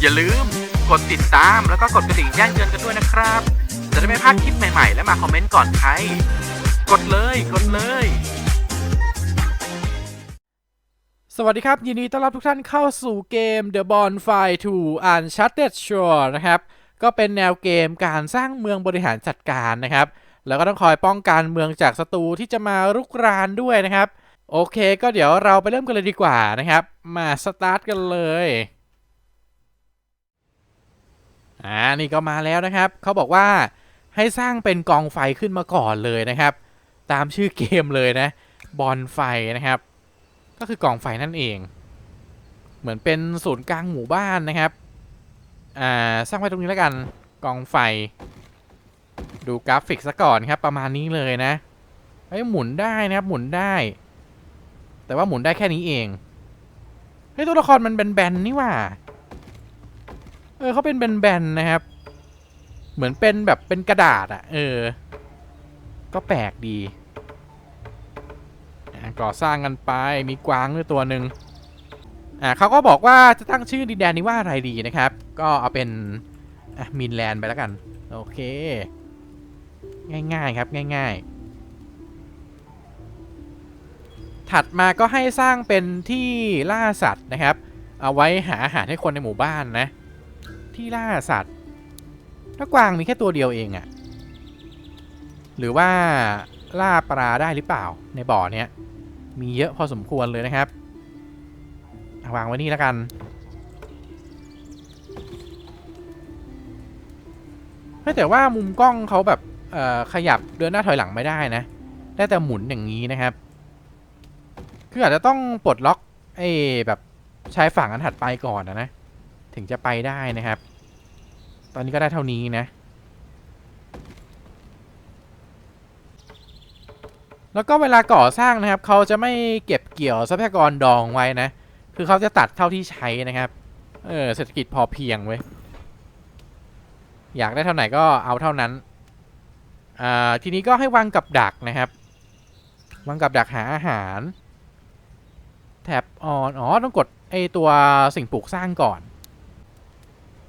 อย่าลืมกดติดตามแล้วก็กดกระดิ่งแจ้งเตือนกันด้วยนะครับ จะได้ไม่พลาดคลิปใหม่ๆ และมาคอมเมนต์ก่อนใคร กดเลยกดเลย สวัสดีครับ ยินดีต้อนรับทุกท่านเข้าสู่เกม The Bonfire 2 Uncharted Shore นะครับ ก็เป็นแนวเกมการสร้างเมืองบริหารจัดการนะครับ แล้วก็ต้องคอยป้องกันเมืองจากศัตรูที่จะมารุกรานด้วยนะครับ โอเค ก็เดี๋ยวเราไปเริ่มกันเลยดีกว่านะครับ มาสตาร์ทกันเลย อ่านี่ก็มาแล้วนะครับ เขาบอกว่าให้สร้างเป็นกองไฟขึ้นมาก่อนเลยนะครับ ตามชื่อเกมเลยนะ บอนไฟนะครับ ก็คือกองไฟนั่นเอง เหมือนเป็นศูนย์กลางหมู่บ้านนะครับ อ่า สร้างไว้ตรงนี้แล้วกัน กองไฟ ดูกราฟิกซะก่อนครับ ประมาณนี้เลยนะไอ้ยหมุนได้นะครับ หมุนได้ แต่ว่าหมุนได้แค่นี้เองเฮ้ยตัวละครมันแบนๆนี่ว่า เออเขาเป็นแบนๆนะครับ เหมือนเป็นแบบเป็นกระดาษอะเออ ก็แปลกดีอะก่อสร้างกันไปมีกวางด้วยตัวหนึ่งอ่าเขาก็บอกว่าจะตั้งชื่อดินแดนนี้ว่าอะไรดีนะครับ ก็เอาเป็นอะมินแลนด์ไปแล้วกัน โอเค ง่ายๆครับง่าย ๆ ถัดมาก็ให้สร้างเป็นที่ล่าสัตว์นะครับ เอาไว้หาอาหารให้คนในหมู่บ้านนะ ที่ล่าสัตว์ถ้ากวางมีแค่ตัวเดียวเองอะหรือว่าล่าปลาได้หรือเปล่าในบ่อเนี้ยมีเยอะพอสมควรเลยนะครับเอาวางไว้นี่แล้วกัน แต่ว่ามุมกล้องเขาแบบเอ่อขยับเดินหน้าถอยหลังไม่ได้นะ ได้แต่หมุนอย่างนี้นะครับ คืออาจจะต้องปลดล็อกไอ้แบบชายฝั่งอันถัดไปก่อนนะนะ ถึงจะไปได้นะครับ ตอนนี้ก็ได้เท่านี้นะ แล้วก็เวลาก่อสร้างนะครับ เขาจะไม่เก็บเกี่ยวทรัพยากรดองไว้นะ คือเขาจะตัดเท่าที่ใช้นะครับ เออเศรษฐกิจพอเพียงไว้ย อยากได้เท่าไหร่ก็เอาเท่านั้น อ่า ทีนี้ก็ให้วางกับดักนะครับ วางกับดักหาอาหารแท็บออน อ๋อ ต้องกดไอตัวสิ่งปลูกสร้างก่อน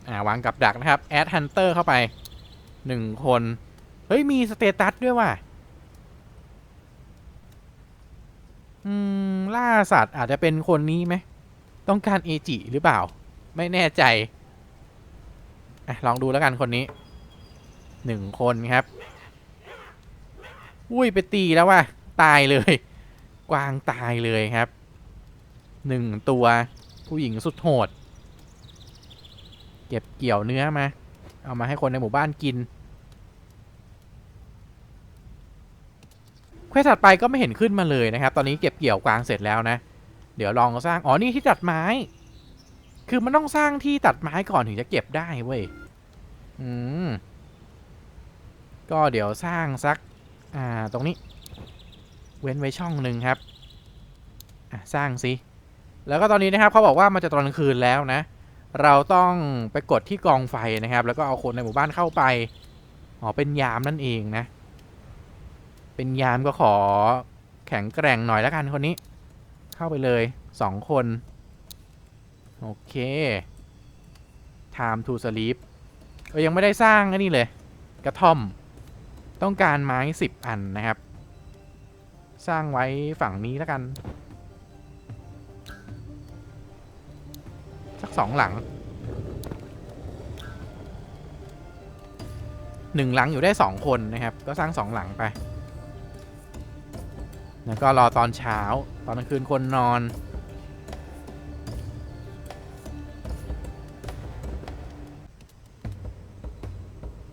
อ่าวางกับดักนะครับแอดฮันเตอร์เข้าไปหนึ่งคน เฮ้ย มีสเตตัสด้วยว่ะอืม ล่าสัตว์อาจจะเป็นคนนี้ไหม ต้องการเอจิหรือเปล่า ไม่แน่ใจอะลองดูแล้วกันคนนี้หนึ่งคนครับ อุ้ย ไปตีแล้วว่ะ ตายเลย กวางตายเลยครับหนึ่งตัว ผู้หญิงสุดโหด เก็บเกี่ยวเนื้อมา เอามาให้คนในหมู่บ้านกินเควสถัดไปก็ไม่เห็นขึ้นมาเลยนะครับ ตอนนี้เก็บเกี่ยวกวางเสร็จแล้วนะ เดี๋ยวลองสร้าง อ๋อ นี่ที่ตัดไม้ คือมันต้องสร้างที่ตัดไม้ก่อนถึงจะเก็บได้เว้ย อืม ก็เดี๋ยวสร้างสัก อ่า ตรงนี้ เว้นไว้ช่องหนึ่งครับ อะ สร้างสิ แล้วก็ตอนนี้นะครับเขาบอกว่ามันจะตอนกลางคืนแล้วนะ เราต้องไปกดที่กองไฟนะครับ แล้วก็เอาคนในหมู่บ้านเข้าไป อ๋อ เป็นยามนั่นเองนะ เป็นยามก็ขอแข็งแกร่งหน่อยแล้วกันคนนี้ เข้าไปเลยสองคน โอเค time to sleep เออยังไม่ได้สร้างอันนี้เลย กระท่อม ต้องการไม้สิบอันนะครับ สร้างไว้ฝั่งนี้แล้วกัน สองหลังหนึ่งหลังอยู่ได้สองคนนะครับ ก็สร้างสองหลังไป แล้วก็รอตอนเช้า ตอนกลางคืนคนนอน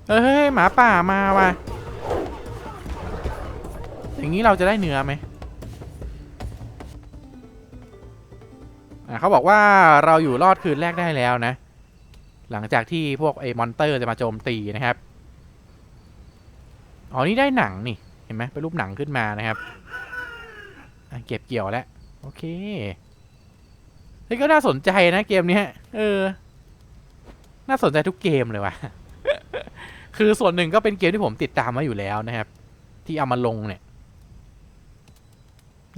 เฮ้ยหมาป่ามาว่ะ อย่างนี้เราจะได้เนื้อไหม เขาบอกว่าเราอยู่รอดคืนแรกได้แล้วนะ หลังจากที่พวกไอ้มอนเตอร์จะมาโจมตีนะครับ อ๋อ นี่ได้หนังนี่ เห็นไหมเป็นรูปหนังขึ้นมานะครับ เก็บเกี่ยวแล้ว โอเคเฮ้ยก็น่าสนใจนะเกมนี้เออ น่าสนใจทุกเกมเลยว่ะ คือส่วนหนึ่งก็เป็นเกมที่ผมติดตามมาอยู่แล้วนะครับ ที่เอามาลงเนี่ย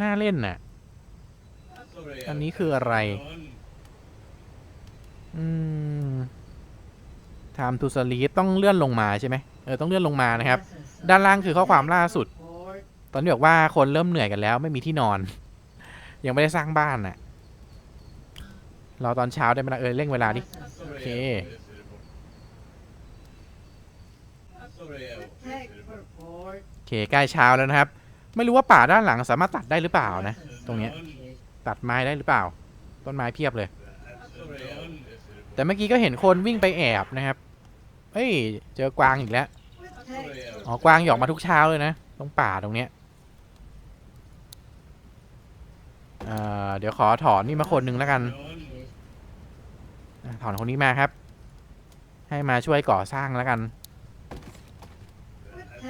น่าเล่นน่ะ อันนี้คืออะไร อืม time to sleep ต้องเลื่อนลงมาใช่ไหมเออต้องเลื่อนลงมานะครับ ด้านล่างคือข้อความล่าสุด ตอนนี้บอกว่าคนเริ่มเหนื่อยกันแล้ว ไม่มีที่นอน ยังไม่ได้สร้างบ้านน่ะรอตอนเช้าได้ไหมล่ะเออเร่งเวลาดิโอเคโอเคใกล้เช้าแล้วนะครับ ไม่รู้ว่าป่าด้านหลังสามารถตัดได้หรือเปล่านะ ตรงเนี้ย ตัดไม้ได้หรือเปล่า ต้นไม้เพียบเลย แต่เมื่อกี้ก็เห็นคนวิ่งไปแอบนะครับเฮ้ย เจอกวางอีกแล้ว อ๋อ กวางหยอกมาทุกเช้าเลยนะ ตรงป่าตรงเนี้ยเเดี๋ยวขอถอนนี่มาคนหนึ่งแล้วกัน ถอนคนนี้มาครับ ให้มาช่วยก่อสร้างแล้วกัน เ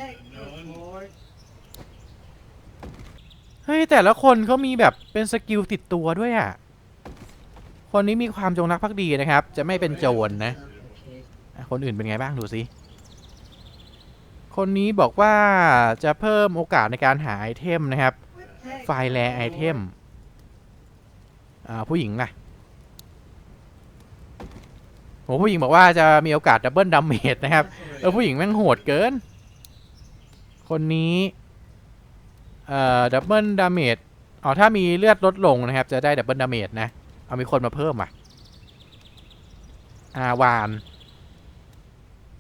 ฮ้ย แต่ละคนเขามีแบบเป็นสกิลติดตัวด้วยอะ คนนี้มีความจงรักภักดีนะครับ จะไม่เป็นโจรนะอะคนอื่นเป็นไงบ้างดูสิ คนนี้บอกว่าจะเพิ่มโอกาสในการหาไอเทมนะครับ ไฟแรไอเทม อ่า ผู้หญิงล่ะโหผู้หญิงบอกว่าจะมีโอกาสดับเบิลดัมเมจนะครับ เออผู้หญิงแม่งโหดเกิน คนนี้ เอ่อดับเบิลดาเมจอ๋อถ้ามีเลือดลดลงนะครับ จะได้ดับเบิลดาเมจนะ เอามีคนมาเพิ่มอะอาวาน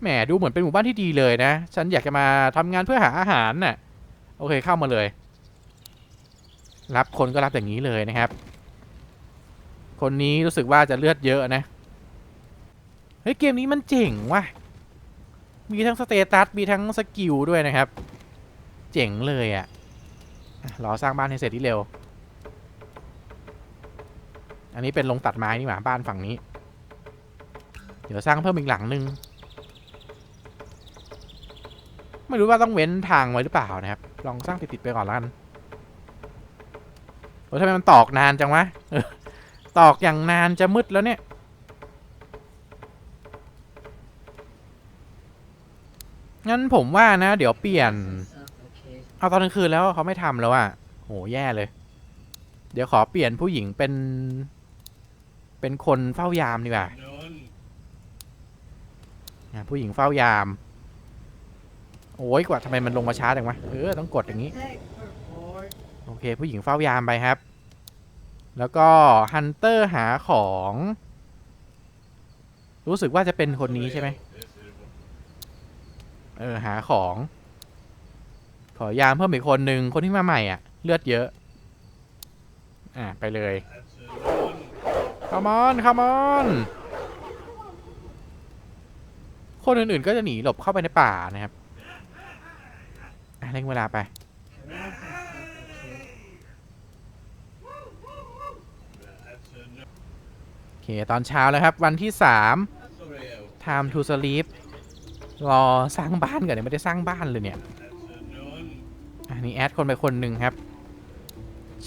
แหมดูเหมือนเป็นหมู่บ้านที่ดีเลยนะ ฉันอยากจะมาทำงานเพื่อหาอาหารน่ะ โอเคเข้ามาเลย รับคนก็รับอย่างนี้เลยนะครับ คนนี้รู้สึกว่าจะเลือดเยอะนะ เฮ้ยเกมนี้มันเจ๋งว่ะ มีทั้งสเตตัสมีทั้งสกิลด้วยนะครับ เจ๋งเลยอะ่ะอะ รอสร้างบ้านให้เสร็จที่เร็ว อันนี้เป็นลงตัดไม้นี่หว่าบ้านฝั่งนี้ เดี๋ยวสร้างเพิ่มอีกหลังหนึ่งไม่รู้ว่าต้องเว้นทางไว้หรือเปล่านะครับ ลองสร้างติดๆไปก่อนแล้วกันโอ้ทำไมมันตอกนานจังวะตอกอย่างนานจะมืดแล้วเนี่ยงั้นผมว่านะ เดี๋ยวเปลี่ยน เอาตอนกลางคืนแล้วเขาไม่ทำแล้วอะโหแย่เลย เดี๋ยวขอเปลี่ยนผู้หญิงเป็น เป็นคนเฝ้ายามดีกว่าอะผู้หญิงเฝ้ายาม โอ้ยกว่าทำไมมันลงมาช้าจังวะเออต้องกดอย่างนี้ โอเค ผู้หญิงเฝ้ายามไปครับ แล้วก็ฮันเตอร์หาของ รู้สึกว่าจะเป็นคนนี้ใช่ไหมเออหาของ ขอยามเพิ่มอีกคนหนึ่งคนที่มาใหม่อะ เลือดเยอะ อะไปเลยคามอนคามอนคนอื่นๆก็จะหนีหลบเข้าไปในป่านะครับอะเร่งเวลาไป โอเค ตอนเช้าแล้วครับ วันที่สาม time to sleep รอสร้างบ้านก่อนเนี่ยไม่ได้สร้างบ้านเลยเนี่ย นนี้แอดคนไปคนหนึ่งครับ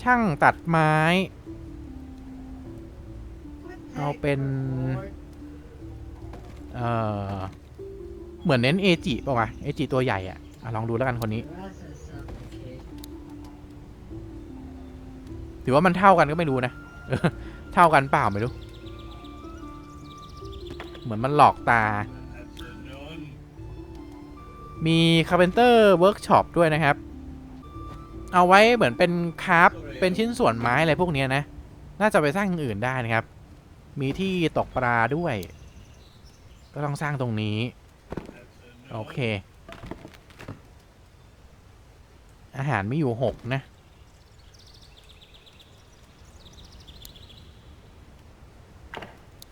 ช่างตัดไม้ เอาเป็น เอ่อ เหมือนเน้นเอจิป่าวะเอจิตัวใหญ่อะอะลองดูแล้วกันคนนี้ ถือว่ามันเท่ากันก็ไม่รู้นะ เท่ากันเปล่าไม่รู้ เหมือนมันหลอกตามี Carpenter Workshop ด้วยนะครับ เอาไว้เหมือนเป็นคราฟเป็นชิ้นส่วนไม้อะไรพวกนี้นะ น่าจะไปสร้างอื่นได้นะครับ มีที่ตกปลาด้วย ก็ต้องสร้างตรงนี้ โอเค อาหารไม่อยู่หกนะ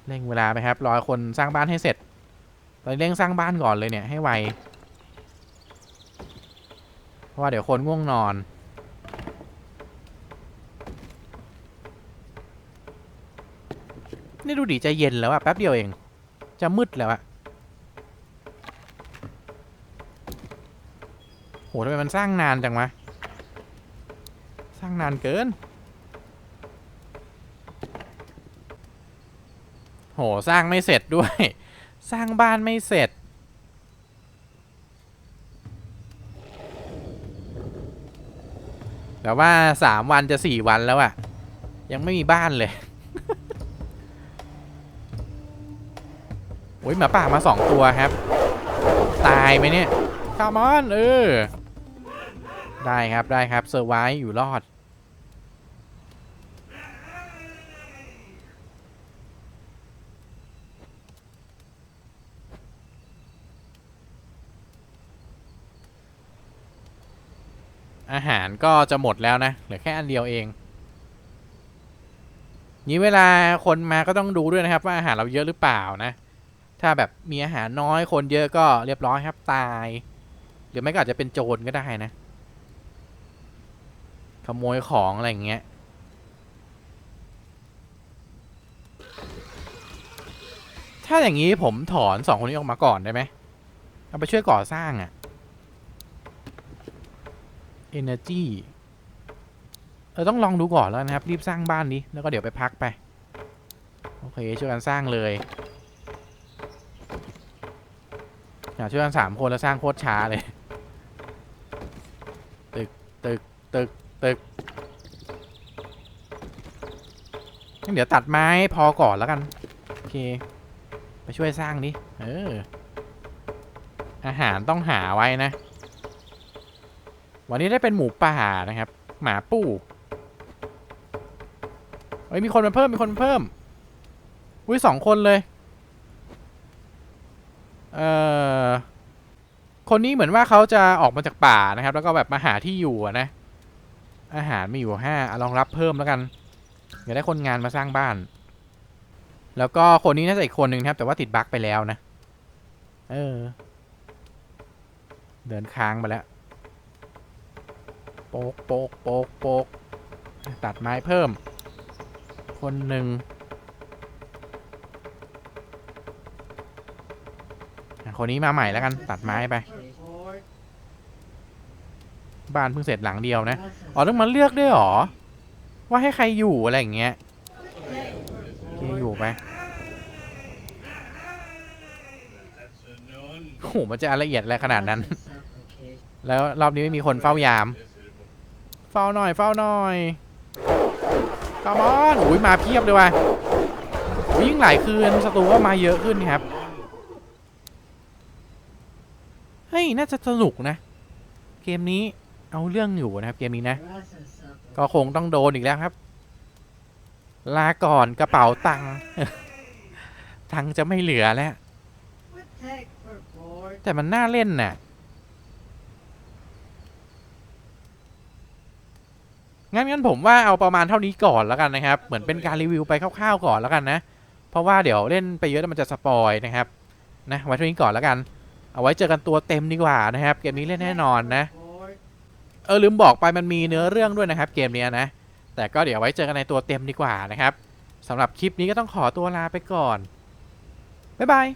เร่งเวลาไปครับรอคนสร้างบ้านให้เสร็จตอนเร่งสร้างบ้านก่อนเลยเนี่ยให้ไวเพราะว่าเดี๋ยวคนง่วงนอน ดูดิใจเย็นแล้วอะแป๊บเดียวเอง จะมืดแล้วอะโหทำไมมันสร้างนานจังวะ สร้างนานเกิน โห สร้างไม่เสร็จด้วย สร้างบ้านไม่เสร็จ แต่ว่าสามวันจะสี่วันแล้วอะยังไม่มีบ้านเลย อ้ยหมาป่ามาสองตัวครับ ตายไหมเนี่ยคามอนเออ ได้ครับได้ครับเซอร์ไวอยู่รอด อาหารก็จะหมดแล้วนะ เหลือแค่อันเดียวเองนี้เวลาคนมาก็ต้องดูด้วยนะครับ ว่าอาหารเราเยอะหรือเปล่านะ ถ้าแบบมีอาหารน้อยคนเยอะก็เรียบร้อยครับตาย หรือไม่ก็อาจจะเป็นโจรก็ได้นะ ขโมยของอะไรอย่างเงี้ยถ้าอย่างนี้ผมถอนสองคนนี้ออกมาก่อนได้ไหมเอาไปช่วยก่อสร้างอะ Energy เออต้องลองดูก่อนแล้วนะครับ รีบสร้างบ้านนี้แล้วก็เดี๋ยวไปพักไป โอเค ช่วยกันสร้างเลย อยากช่วยกันสามคนแล้วสร้างโคตรช้าเลย ตึกตึกตึกตึกงั้นเดี๋ยวตัดไม้พอก่อนแล้วกัน โอเค ไปช่วยสร้างดิ เออ อาหารต้องหาไว้นะ วันนี้ได้เป็นหมูป่านะครับ หมาปู่เฮ้ยมีคนมาเพิ่มมีคนมาเพิ่ม อุ้ยสองคนเลย เอ่อคนนี้เหมือนว่าเขาจะออกมาจากป่านะครับ แล้วก็แบบมาหาที่อยู่นะ อาหารมีอยู่ห้าอะลองรับเพิ่มแล้วกันเดี๋ยวได้คนงานมาสร้างบ้าน แล้วก็คนนี้น่าจะอีกคนหนึ่งครับ แต่ว่าติดบั๊กไปแล้วนะ เออ เดินค้างไปแล้ว โปกโปกโปกโปกตัดไม้เพิ่ม คนหนึ่ง คนนี้มาใหม่แล้วกันตัดไม้ไป บ้านเพิ่งเสร็จหลังเดียวนะ อ๋อต้องมาเลือกด้วยหรอ ว่าให้ใครอยู่อะไรอย่างเงี้ยอเคอยู่ไปโอ้โหมันจะละเอียดอะไรขนาดนั้น แล้วรอบนี้ไม่มีคนเฝ้ายาม เฝ้าหน่อย เฝ้าหน่อยคามอนอุ้ยมาเพียบเลยว่ะยิ่งหลายคืนศัตรูก็มาเยอะขึ้นครับ เฮ้ย น่าจะสนุกนะ เกมนี้เอาเรื่องอยู่นะครับ เกมนี้นะ ก็คงต้องโดนอีกแล้วครับ ลาก่อนกระเป๋าตังค์ตังค์จะไม่เหลือแล้ว แต่มันน่าเล่นน่ะ งั้นงั้นผมว่าเอาประมาณเท่านี้ก่อนแล้วกันนะครับ เหมือนเป็นการรีวิวไปคร่าวๆก่อนแล้วกันนะ เพราะว่าเดี๋ยวเล่นไปเยอะแล้วมันจะสปอยนะครับ นะไว้เท่านี้ก่อนแล้วกัน เอาไว้เจอกันตัวเต็มดีกว่านะครับ เกมนี้เล่นแน่นอนนะ เออลืมบอกไปมันมีเนื้อเรื่องด้วยนะครับ เกมนี้นะ แต่ก็เดี๋ยวไว้เจอกันในตัวเต็มดีกว่านะครับสำหรับคลิปนี้ก็ต้องขอตัวลาไปก่อนบ๊ายบาย